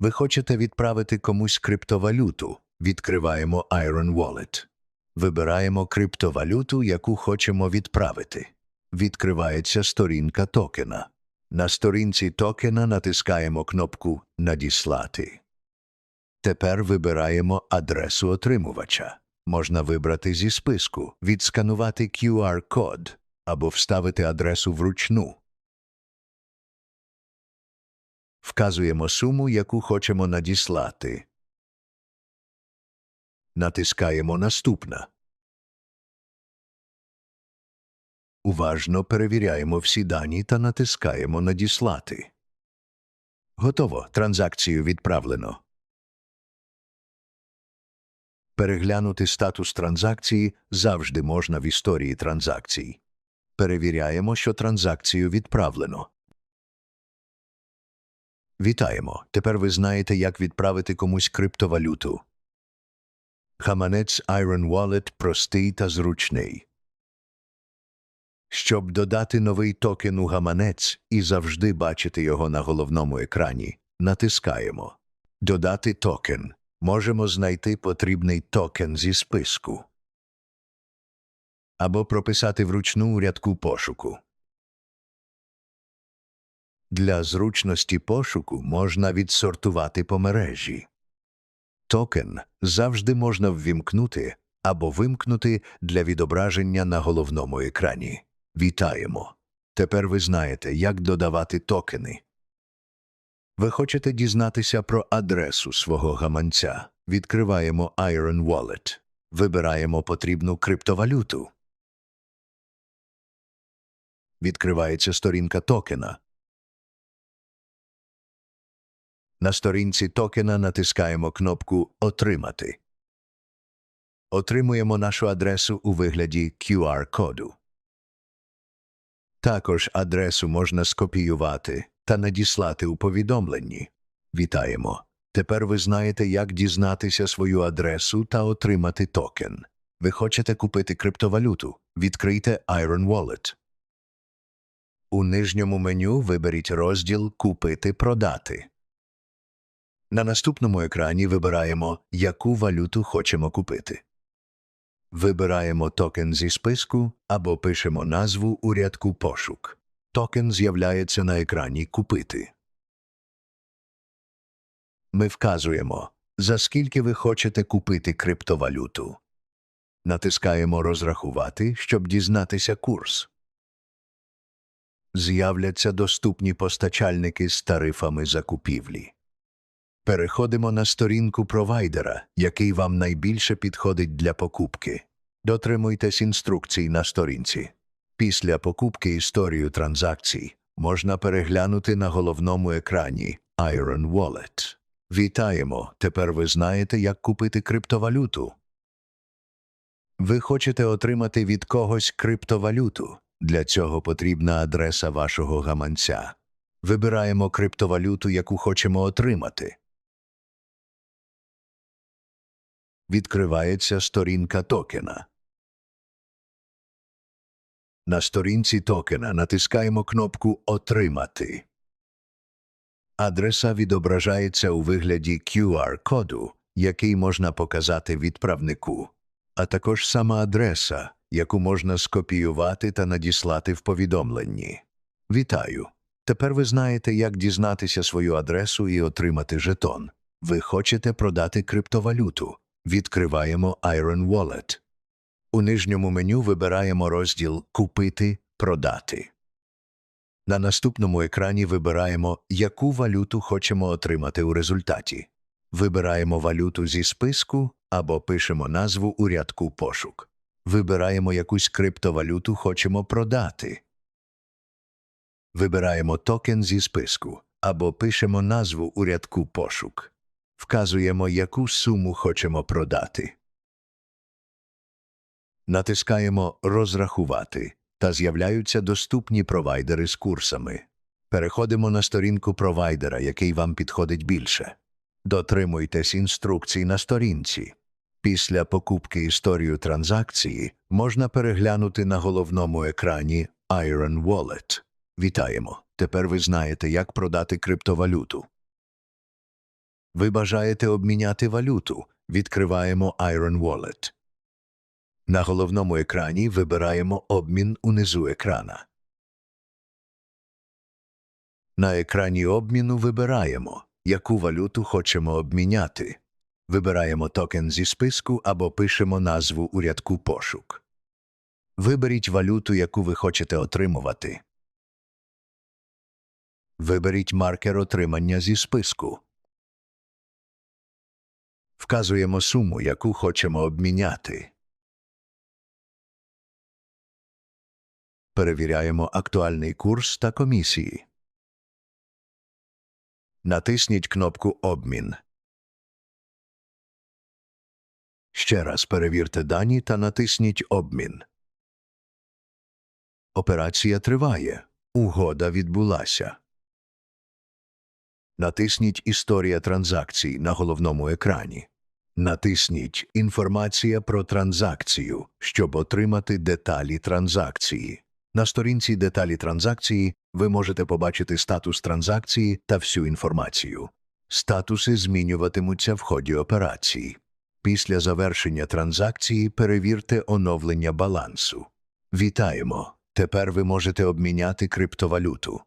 Ви хочете відправити комусь криптовалюту. Відкриваємо Iron Wallet. Вибираємо криптовалюту, яку хочемо відправити. Відкривається сторінка токена. На сторінці токена натискаємо кнопку Надіслати. Тепер вибираємо адресу отримувача. Можна вибрати зі списку, відсканувати QR-код або вставити адресу вручну. Вказуємо суму, яку хочемо надіслати. Натискаємо Наступна. Уважно перевіряємо всі дані та натискаємо Надіслати. Готово. Транзакцію відправлено. Переглянути статус транзакції завжди можна в історії транзакцій. Перевіряємо, що транзакцію відправлено. Вітаємо! Тепер ви знаєте, як відправити комусь криптовалюту. Гаманець Iron Wallet простий та зручний. Щоб додати новий токен у гаманець і завжди бачити його на головному екрані, натискаємо Додати токен. Можемо знайти потрібний токен зі списку або прописати вручну у рядку пошуку. Для зручності пошуку можна відсортувати по мережі. Токен завжди можна ввімкнути або вимкнути для відображення на головному екрані. Вітаємо! Тепер ви знаєте, як додавати токени. Ви хочете дізнатися про адресу свого гаманця. Відкриваємо Iron Wallet. Вибираємо потрібну криптовалюту. Відкривається сторінка токена. На сторінці токена натискаємо кнопку Отримати. Отримуємо нашу адресу у вигляді QR-коду. Також адресу можна скопіювати та надіслати у повідомленні. Вітаємо! Тепер ви знаєте, як дізнатися свою адресу та отримати токен. Ви хочете купити криптовалюту. Відкрийте Iron Wallet. У нижньому меню виберіть розділ Купити продати. На наступному екрані вибираємо, яку валюту хочемо купити. Вибираємо токен зі списку або пишемо назву у рядку пошук. Токен з'являється на екрані Купити. Ми вказуємо, за скільки ви хочете купити криптовалюту. Натискаємо Розрахувати, щоб дізнатися курс. З'являться доступні постачальники з тарифами закупівлі. Переходимо на сторінку провайдера, який вам найбільше підходить для покупки. Дотримуйтесь інструкцій на сторінці. Після покупки історію транзакцій можна переглянути на головному екрані Iron Wallet. Вітаємо! Тепер ви знаєте, як купити криптовалюту. Ви хочете отримати від когось криптовалюту. Для цього потрібна адреса вашого гаманця. Вибираємо криптовалюту, яку хочемо отримати. Відкривається сторінка токена. На сторінці токена натискаємо кнопку Отримати. Адреса відображається у вигляді QR-коду, який можна показати відправнику, а також сама адреса, яку можна скопіювати та надіслати в повідомленні. Вітаю! Тепер ви знаєте, як дізнатися свою адресу і отримати жетон. Ви хочете продати криптовалюту. Відкриваємо Iron Wallet. У нижньому меню вибираємо розділ Купити, продати. На наступному екрані вибираємо, яку валюту хочемо отримати у результаті. Вибираємо валюту зі списку або пишемо назву у рядку пошук. Вибираємо якусь криптовалюту хочемо продати. Вибираємо токен зі списку або пишемо назву у рядку пошук. Вказуємо, яку суму хочемо продати. Натискаємо Розрахувати та з'являються доступні провайдери з курсами. Переходимо на сторінку провайдера, який вам підходить більше. Дотримуйтесь інструкцій на сторінці. Після покупки історію транзакції можна переглянути на головному екрані Iron Wallet. Вітаємо! Тепер ви знаєте, як продати криптовалюту. Ви бажаєте обміняти валюту. Відкриваємо Iron Wallet. На головному екрані вибираємо обмін унизу екрана. На екрані обміну вибираємо, яку валюту хочемо обміняти. Вибираємо токен зі списку або пишемо назву у рядку пошук. Виберіть валюту, яку ви хочете отримувати. Виберіть маркер отримання зі списку. Вказуємо суму, яку хочемо обміняти. Перевіряємо актуальний курс та комісії. Натисніть кнопку Обмін. Ще раз перевірте дані та натисніть Обмін. Операція триває. Угода відбулася. Натисніть Історія транзакцій на головному екрані. Натисніть Інформація про транзакцію, щоб отримати деталі транзакції. На сторінці деталі транзакції ви можете побачити статус транзакції та всю інформацію. Статуси змінюватимуться в ході операції. Після завершення транзакції перевірте оновлення балансу. Вітаємо! Тепер ви можете обміняти криптовалюту.